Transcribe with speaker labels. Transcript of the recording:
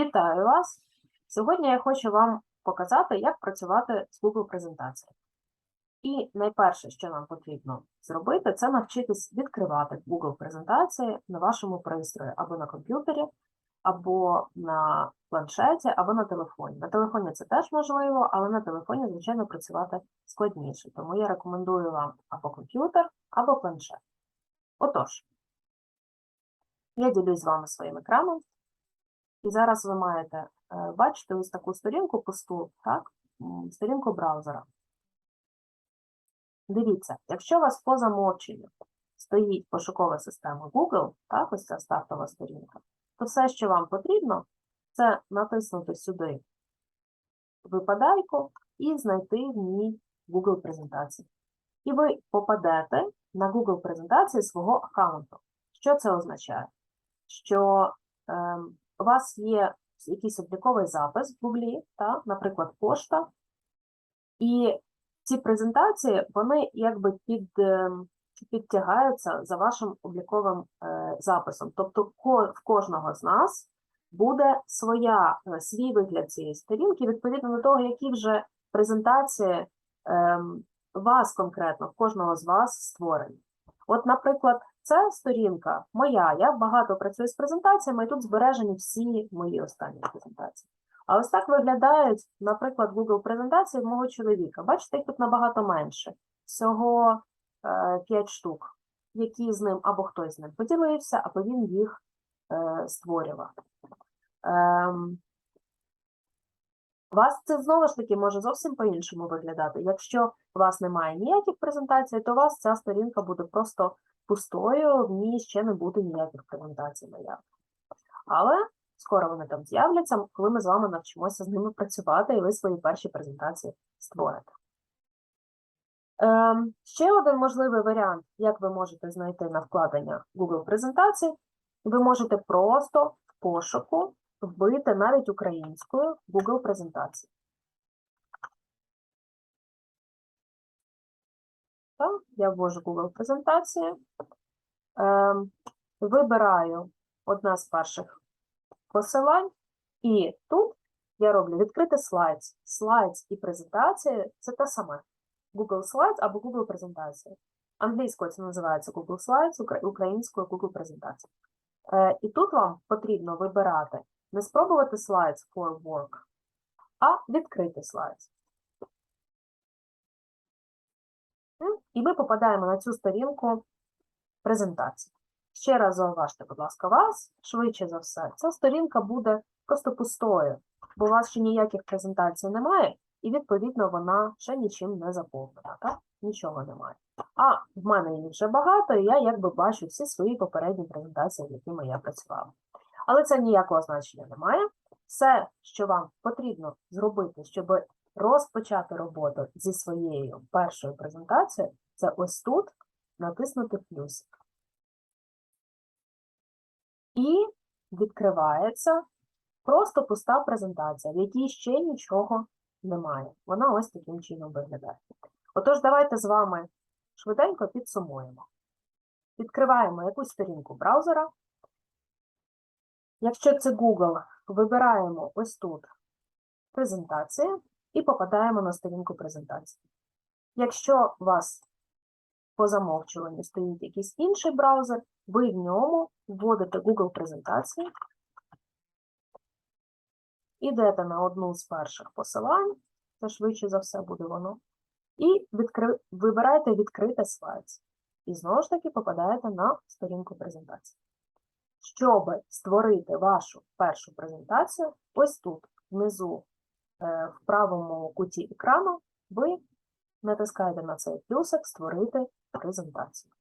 Speaker 1: Вітаю вас! Сьогодні я хочу вам показати, як працювати з Google презентацією. І найперше, що нам потрібно зробити, це навчитись відкривати Google презентації на вашому пристрої або на комп'ютері, або на планшеті, або на телефоні. На телефоні це теж можливо, але на телефоні, звичайно, працювати складніше. Тому я рекомендую вам або комп'ютер, або планшет. Отож, я ділюсь з вами своїм екраном. І зараз ви маєте е, бачити ось таку сторінку пусту, так? Сторінку браузера. Дивіться, якщо у вас по замовченню стоїть пошукова система Google, так, ось ця стартова сторінка, то все, що вам потрібно, це натиснути сюди випадайку і знайти в ній Google презентації. І ви попадете на Google презентації свого аккаунту. Що це означає? Що ем, у вас є якийсь обліковий запис в Гуглі, та, наприклад, пошта, і ці презентації, вони якби під, ем, підтягаються за вашим обліковим е, записом. Тобто ко- в кожного з нас буде своя, е, свій вигляд цієї сторінки, відповідно до того, які вже презентації ем, вас конкретно, в кожного з вас створені. От, наприклад, це сторінка моя. Я багато працюю з презентаціями, і тут збережені всі мої останні презентації. А ось так виглядають, наприклад, Google презентації мого чоловіка. Бачите, їх тут набагато менше. Всього е, 5 штук, які з ним або хтось з ним поділився, або він їх е, створював. Ем, вас це знову ж таки може зовсім по-іншому виглядати. Якщо у вас немає ніяких презентацій, то у вас ця сторінка буде просто пустою, в ній ще не буде ніяких презентацій наявних. Але скоро вони там з'являться, коли ми з вами навчимося з ними працювати, і ви свої перші презентації створите. Ем, ще один можливий варіант, як ви можете знайти на вкладення Google презентацій, ви можете просто в пошуку вбити навіть українською Google презентації. Так, я ввожу Google презентації, ем, вибираю одна з перших посилань, і тут я роблю відкрити слайдс. Слайдс і презентація це те саме. Google Slides або Google презентація. Англійською це називається Google Slides, українською Google презентація. Е, і тут вам потрібно вибирати не спробувати Slides for Work, а відкрити Slides. І ми попадаємо на цю сторінку презентації. Ще раз зауважте, будь ласка, вас, швидше за все, ця сторінка буде просто пустою, бо у вас ще ніяких презентацій немає, і, відповідно, вона ще нічим не заповнена, так? Нічого немає. А в мене їх вже багато, і я якби бачу всі свої попередні презентації, з якими я працювала. Але це ніякого значення не має. Все, що вам потрібно зробити, щоб розпочати роботу зі своєю першою презентацією, це ось тут натиснути плюсик. І відкривається просто пуста презентація, в якій ще нічого немає. Вона ось таким чином виглядає. Отож, давайте з вами швиденько підсумуємо. Відкриваємо якусь сторінку браузера. Якщо це Google, вибираємо ось тут презентація і попадаємо на сторінку презентації. Якщо вас по замовчуванню стоїть якийсь інший браузер, ви в ньому вводите Google презентації, ідете на одну з перших посилань, це швидше за все буде воно, і відкри... вибираєте відкрите слайд. І знову ж таки попадаєте на сторінку презентації. Щоб створити вашу першу презентацію, ось тут, внизу, е, в правому куті екрану, ви натискаєте на цей плюсик Створити презентацію.